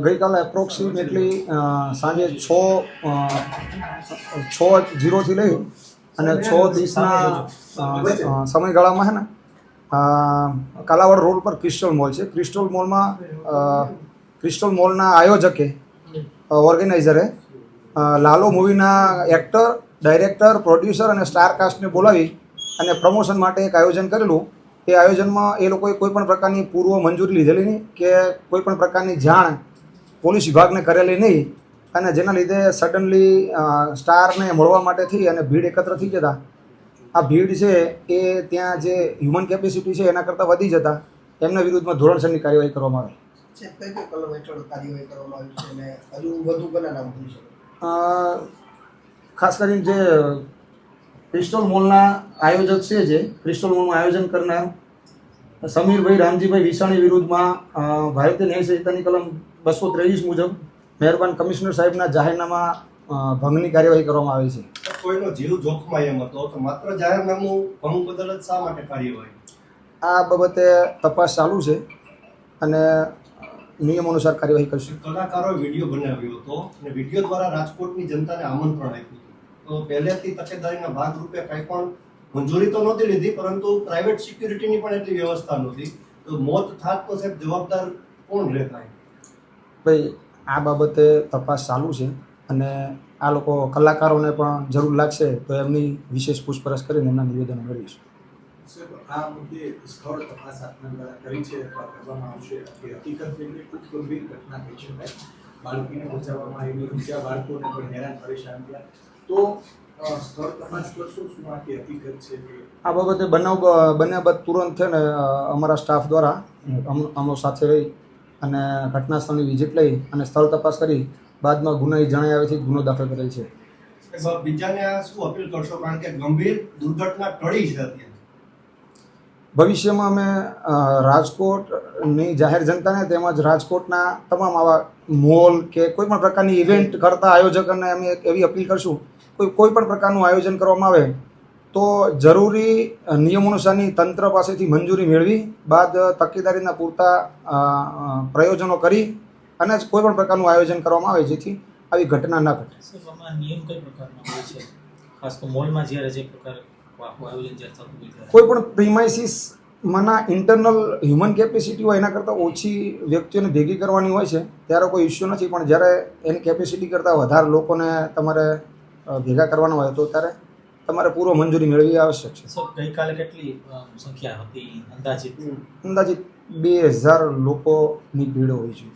ગઈકાલે એપ્રોક્સિમેટલી સાંજે છ છ જીરોથી લઈ અને છ અ, સમયગાળામાં છે ને કાલાવડ રોડ પર ક્રિસ્ટલ મોલ છે. ક્રિસ્ટલ મોલમાં ક્રિસ્ટલ મોલના આયોજકે ઓર્ગેનાઇઝરે લાલો મૂવીના એક્ટર ડાયરેક્ટર પ્રોડ્યુસર અને સ્ટારકાસ્ટને બોલાવી અને પ્રમોશન માટે એક આયોજન કરેલું. એ આયોજનમાં એ લોકોએ કોઈ પણ પ્રકારની પૂર્વ મંજૂરી લીધેલી નહીં કે કોઈ પણ પ્રકારની જાણ પોલીસ વિભાગને કરેલી નહીં અને જેના લીધે સડનલી સ્ટારને મળવા માટે થઈ અને ભીડ એકત્ર થઈ જતા. આ ભીડ છે એ ત્યાં જે હ્યુમન કેપેસિટી છે એના કરતાં વધી જતા. એમના વિરુદ્ધમાં ધોરણસરની કાર્યવાહી કરવામાં આવી. ખાસ કરીને જે ક્રિસ્ટલ મોલના આયોજક છે જે ક્રિસ્ટલ મોલનું આયોજન કરનાર સમીરભાઈ રામજીભાઈ વિસાણી વિરુદ્ધમાં ભારતીય ન્યાય સંહિતાની કલમ બસો ત્રેવીસ મુજબ મહેરબાન કમિશનર સાહેબના જાહેરનામા ભંગની કાર્યવાહી કરવામાં આવી છે. કોઈનો જીવ જોખમાય એમ હતો તો માત્ર જાહેરનામું ભંગ બદલ જ શા માટે કાર્યવાહી? આ બાબતે તપાસ ચાલુ છે અને નિયમ અનુસાર કાર્યવાહી કરશે. કલાકારોએ વીડિયો બનાવ્યો હતો અને વીડિયો દ્વારા રાજકોટની જનતાને આમંત્રણ આપ્યું તો પહેલેથી તકેદારીના ભાગરૂપે કંઈ પણ મંજૂરી તો નહોતી લીધી પરંતુ પ્રાઇવેટ સિક્યુરિટીની પણ એટલી વ્યવસ્થા નહોતી. તો મોત થાત તો સાહેબ જવાબદાર કોણ રહેતા ભાઈ આ બાબતે તપાસ ચાલુ છે અને આ લોકો કલાકારોને પણ જરૂર લાગશે તો એમની વિશેષ પૂછપરછ કરીને એમના નિવેદનો મેળવીશું. આ મુદ્દે સ્થળ તપાસ આપના દ્વારા કરી છે અથવા કરવામાં આવશે કે હકીકત એટલે ખૂબ ગંભીર ઘટના થઈ શકાય બાળકીને બચાવવામાં આવી બીજા બાળકોને પણ હેરાન પરેશાન થયા. તો અ, સ્થળ તપાસ કરશો? શું આ બાબતે બનાવ બન્યા બાદ તુરંત છે ને અમારા સ્ટાફ દ્વારા અમો સાથે રહી અને ઘટના સ્થળની વિઝિટ લઈ અને સ્થળ તપાસ કરી બાદમાં ગુનાહી જણાઈ આવેથી ગુનો દાખલ કરેલ છે. બીજાને આ શું અપીલ કરશો? કારણ કે ગંભીર દુર્ઘટના ટળી છે ભવિષ્યમાં અમે રાજકોટની જાહેર જનતાને તેમજ રાજકોટના તમામ આવા મોલ કે કોઈ પણ પ્રકારની ઇવેન્ટ કરતા આયોજકોને અમે એક એવી અપીલ કરશું કોઈ કોઈ પણ પ્રકારનું આયોજન કરવામાં આવે તો જરૂરી નિયમ અનુસારની તંત્ર પાસેથી મંજૂરી મેળવી બાદ તકેદારીના પૂરતા પ્રયોજનો કરી અને કોઈ પણ પ્રકારનું આયોજન કરવામાં આવે જેથી આવી ઘટના ન ઘટે. કોઈ પણ પ્રિમાઇસીસ માના ઇન્ટરનલ હ્યુમન કેપેસિટી હોય એના કરતાં ઓછી વ્યક્તિઓને ભેગી કરવાની હોય છે ત્યારે કોઈ ઇસ્યુ નથી. પણ જ્યારે એની કેપેસિટી કરતાં વધારે લોકોને તમારે ભેગા કરવાના હોય તો ત્યારે તમારે પૂર્વ મંજૂરી મેળવી આવશ્યક છે. ગઈકાલે કેટલી સંખ્યા હતી અંદાજિત? અંદાજિત બે હજાર લોકોની ભીડ હોય છે